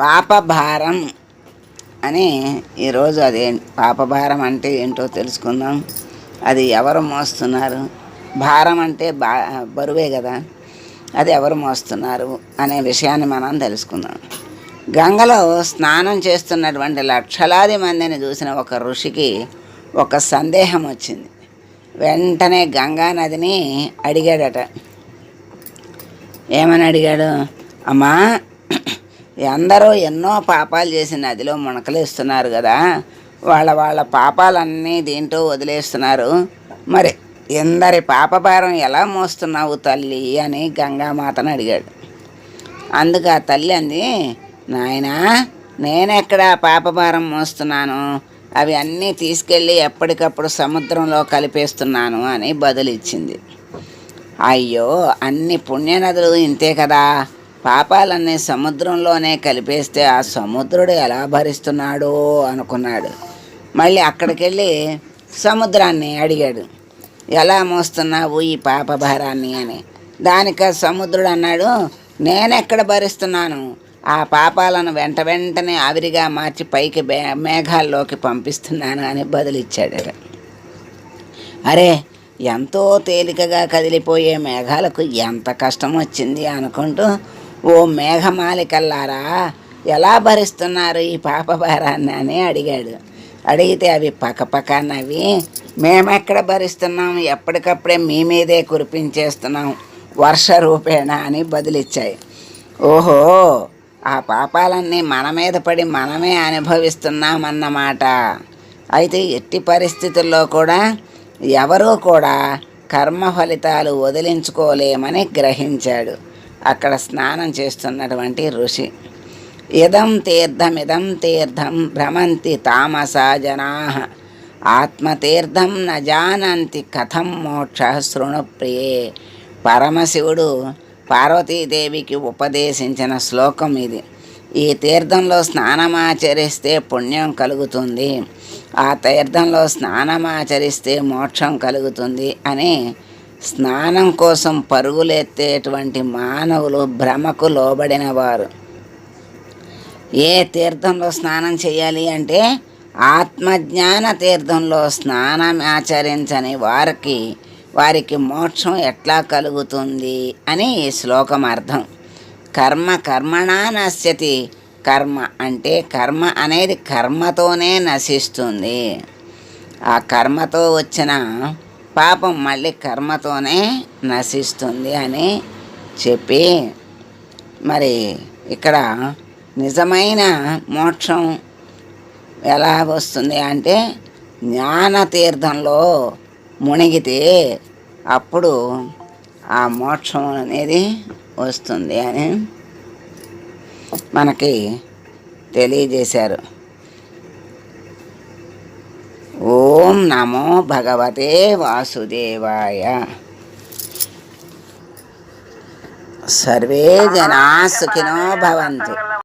పాపభారం అని ఈరోజు అదే పాపభారం అంటే ఏంటో తెలుసుకుందాం. అది ఎవరు మోస్తున్నారు? భారం అంటే బా బరువే కదా. అది ఎవరు మోస్తున్నారు అనే విషయాన్ని మనం తెలుసుకుందాం. గంగలో స్నానం చేస్తున్నటువంటి లక్షలాది మందిని చూసిన ఒక ఋషికి ఒక సందేహం వచ్చింది. వెంటనే గంగా నదిని అడిగాడట. ఏమని అడిగాడు? అమ్మా అందరూ ఎన్నో పాపాలు చేసి నదిలో మునకలేస్తున్నారు కదా. వాళ్ళ వాళ్ళ పాపాలన్నీ దీంట్లో వదిలేస్తున్నారు. మరి ఎందరి పాపభారం ఎలా మోస్తున్నావు తల్లి అని గంగామాతను అడిగాడు. అందుకు ఆ తల్లి అంది నాయనా నేనెక్కడ పాపభారం మోస్తున్నాను? అవి అన్నీ తీసుకెళ్ళి ఎప్పటికప్పుడు సముద్రంలో కలిపేస్తున్నాను అని బదులిచ్చింది. అయ్యో అన్ని పుణ్యనదులు ఇంతే కదా. పాపాలన్నీ సముద్రంలోనే కలిపేస్తే ఆ సముద్రుడు ఎలా భరిస్తున్నాడో అనుకున్నాడు. మళ్ళీ అక్కడికి వెళ్ళి సముద్రాన్ని అడిగాడు. ఎలా మోస్తున్నావు ఈ పాప భారాన్ని అని. దానికి సముద్రుడు అన్నాడు నేనెక్కడ భరిస్తున్నాను? ఆ పాపాలను వెంట వెంటనే ఆవిరిగా మార్చి పైకి మే మేఘాల్లోకి పంపిస్తున్నాను అని బదులిచ్చాడట అరే ఎంతో తేలికగా కదిలిపోయే మేఘాలకు ఎంత కష్టం వచ్చింది అనుకుంటూ ఓ మేఘమాలికల్లారా ఎలా భరిస్తున్నారు ఈ పాప భారాన్ని అని అడిగాడు. అడిగితే అవి పక్కపక్క నవ్వి మేమెక్కడ భరిస్తున్నాం? ఎప్పటికప్పుడే మీ మీదే కురిపించేస్తున్నాం. వర్ష రూపేణ అని బదులిచ్చాయి. ఓహో ఆ పాపాలన్నీ మన మీద పడి మనమే అనుభవిస్తున్నామన్నమాట. అయితే ఎట్టి పరిస్థితుల్లో కూడా ఎవరూ కూడా కర్మ ఫలితాలు వదిలించుకోలేమని గ్రహించాడు. అక్కడ స్నానం చేస్తున్నటువంటి ఋషి. ఇదం తీర్థం ఇదం తీర్థం భ్రమంతి తామస జనా. ఆత్మతీర్థం నజానంతి కథం మోక్ష శృణుప్రియే పరమశివుడు పార్వతీదేవికి ఉపదేశించిన శ్లోకం ఇది. ఈ తీర్థంలో స్నానమాచరిస్తే పుణ్యం కలుగుతుంది. ఆ తీర్థంలో స్నానమాచరిస్తే మోక్షం కలుగుతుంది అని స్నానం కోసం పరుగులెత్తేటువంటి మానవులు భ్రమకు లోబడినవారు. ఏ తీర్థంలో స్నానం చేయాలి అంటే ఆత్మజ్ఞాన తీర్థంలో స్నానం ఆచరించని వారికి వారికి మోక్షం ఎట్లా కలుగుతుంది అని ఈ శ్లోకం అర్థం. కర్మ కర్మణా నశ్యతి. కర్మ అంటే కర్మ అనేది కర్మతోనే నశిస్తుంది. ఆ కర్మతో వచ్చిన పాపం మళ్ళీ కర్మతోనే నశిస్తుంది అని చెప్పి మరి ఇక్కడ నిజమైన మోక్షం ఎలా వస్తుంది అంటే జ్ఞాన తీర్థంలో మునిగితే అప్పుడు ఆ మోక్షం అనేది వస్తుంది అని మనకి తెలియజేశారు. ఓం నమో భగవతే వాసుదేవాయ. సర్వే జనా సుఖినో భవంతు.